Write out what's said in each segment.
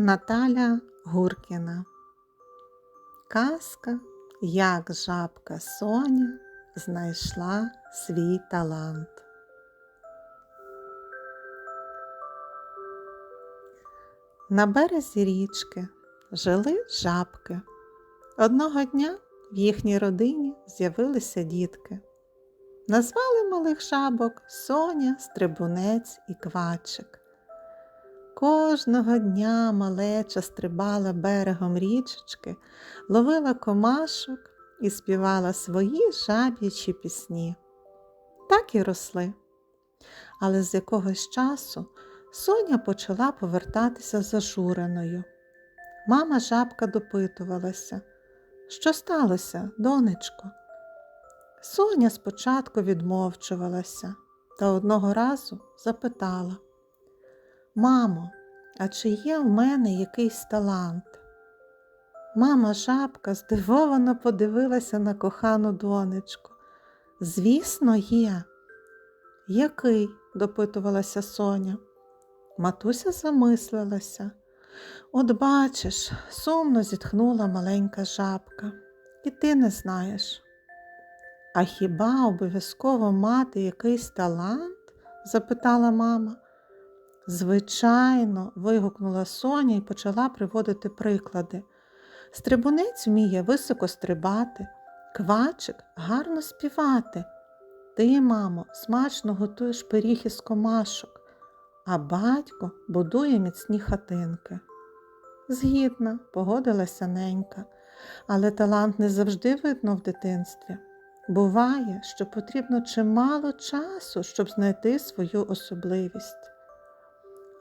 Наталя Гуркіна. Казка, як жабка Соня знайшла свій талант. На березі річки жили жабки. Одного дня в їхній родині з'явилися дітки. Назвали малих жабок Соня, Стрибунець і Квачик. Кожного дня малеча стрибала берегом річечки, ловила комашок і співала свої жаб'ячі пісні. Так і росли. Але з якогось часу Соня почала повертатися зажуреною. Мама жабка допитувалася, що сталося, донечко? Соня спочатку відмовчувалася та одного разу запитала. Мамо, а чи є в мене якийсь талант? Мама жабка здивовано подивилася на кохану донечку. Звісно, є. Який? допитувалася Соня. Матуся замислилася. От бачиш, сумно зітхнула маленька жабка, і ти не знаєш. А хіба обов'язково мати якийсь талант? запитала мама. Звичайно, вигукнула Соня і почала приводити приклади. Стрибунець вміє високо стрибати, квачик гарно співати. Ти, мамо, смачно готуєш пиріг із комашок, а батько будує міцні хатинки. Згідна, погодилася ненька, але талант не завжди видно в дитинстві. Буває, що потрібно чимало часу, щоб знайти свою особливість.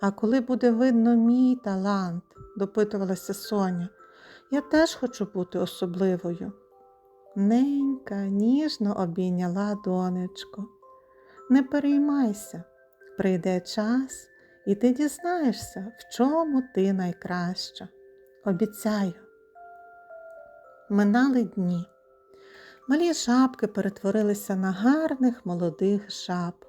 А коли буде видно мій талант, допитувалася Соня, я теж хочу бути особливою. Ненька ніжно обійняла донечку. Не переймайся, прийде час, і ти дізнаєшся, в чому ти найкраща. Обіцяю. Минали дні. Малі жабки перетворилися на гарних молодих жаб.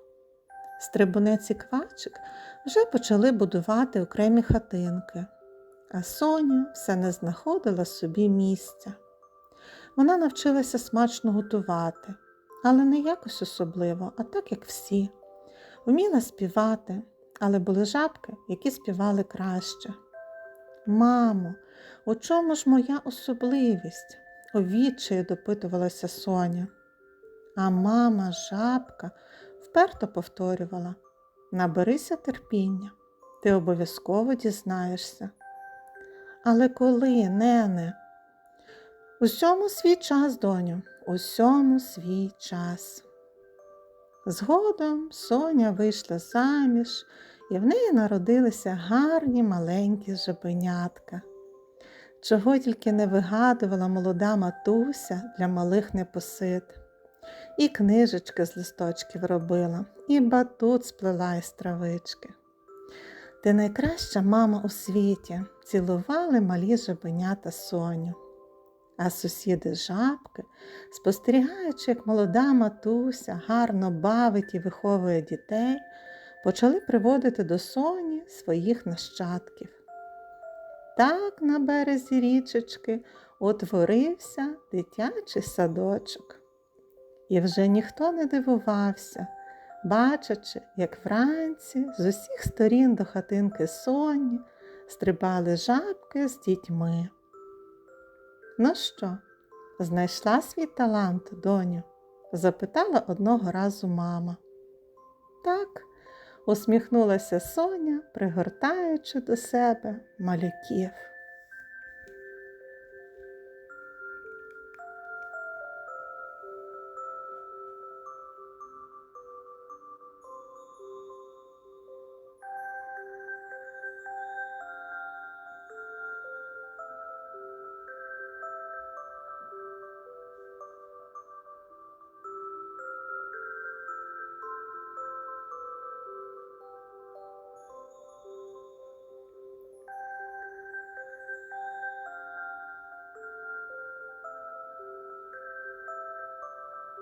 Стрибунець і квачик вже почали будувати окремі хатинки, а Соня все не знаходила собі місця. Вона навчилася смачно готувати, але не якось особливо, а так, як всі. Вміла співати, але були жабки, які співали краще. Мамо, у чому ж моя особливість? у відчаї допитувалася Соня. А мама жабка вперто повторювала наберися терпіння, ти обов'язково дізнаєшся. Але коли, нене? Усьому свій час, доню, усьому свій час. Згодом Соня вийшла заміж, і в неї народилися гарні маленькі жабенятка. Чого тільки не вигадувала молода матуся для малих непосид. І книжечки з листочків робила, і батут сплела із травички. Ти найкраща мама у світі, цілували малі жабенята Соню. А сусіди жабки, спостерігаючи, як молода матуся гарно бавить і виховує дітей, почали приводити до Соні своїх нащадків. Так на березі річечки утворився дитячий садочок. І вже ніхто не дивувався, бачачи, як вранці з усіх сторін до хатинки Соні стрибали жабки з дітьми. Ну що, знайшла свій талант, доню? запитала одного разу мама. Так, усміхнулася Соня, пригортаючи до себе малюків.